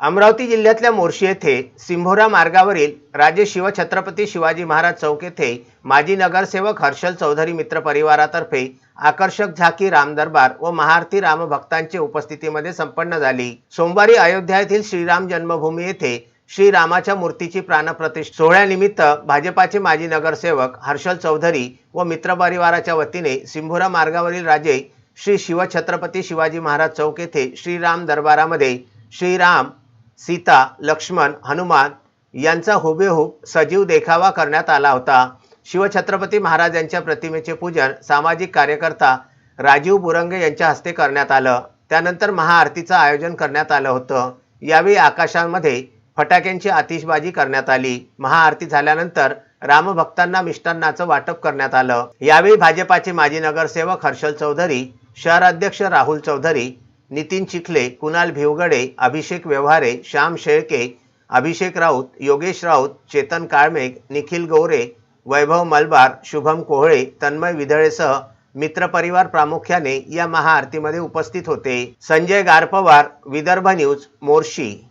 अमरावती जिल्ह्यातल्या मोर्शी येथे सिंभोरा मार्गावरील राजे शिवछत्रपती शिवाजी महाराज चौक येथे माजी नगरसेवक हर्षल चौधरी मित्र परिवारातर्फे आकर्षक झाकी रामदरबार व महाआरती रामभक्तांचे उपस्थितीमध्ये संपन्न झाली. सोमवारी अयोध्या येथील श्रीराम जन्मभूमी येथे श्रीरामाच्या मूर्तीची प्राणप्रतिष्ठा. सोहळ्यानिमित्त भाजपाचे माजी नगरसेवक हर्षल चौधरी व मित्रपरिवाराच्या वतीने सिंभोरा मार्गावरील राजे श्री शिवछत्रपती शिवाजी महाराज चौक येथे श्रीराम दरबारामध्ये श्रीराम सीता लक्ष्मण हनुमान यांचा हुबेहूब सजीव देखावा करण्यात आला होता. शिवछत्रपती महाराज यांच्या प्रतिमेचे पूजन सामाजिक कार्यकर्ता राजीव बुरंगे यांच्या हस्ते करण्यात आलं. त्यानंतर महाआरतीचं आयोजन करण्यात आलं होतं. यावेळी आकाशामध्ये फटाक्यांची आतिषबाजी करण्यात आली. महाआरती झाल्यानंतर रामभक्तांना मिष्टान्नाचं वाटप करण्यात आलं. यावेळी भाजपाचे माजी नगरसेवक हर्षल चौधरी शहराध्यक्ष राहुल चौधरी नितीन चिखले कुणाल भिवगडे अभिषेक व्यवहारे श्याम शेळके अभिषेक राऊत योगेश राऊत चेतन काळमेघ निखिल गौरे वैभव मलबार शुभम कोहळे तन्मय विधळेसह मित्रपरिवार प्रामुख्याने या महाआरतीमध्ये उपस्थित होते. संजय गारपवार विदर्भ न्यूज मोर्शी.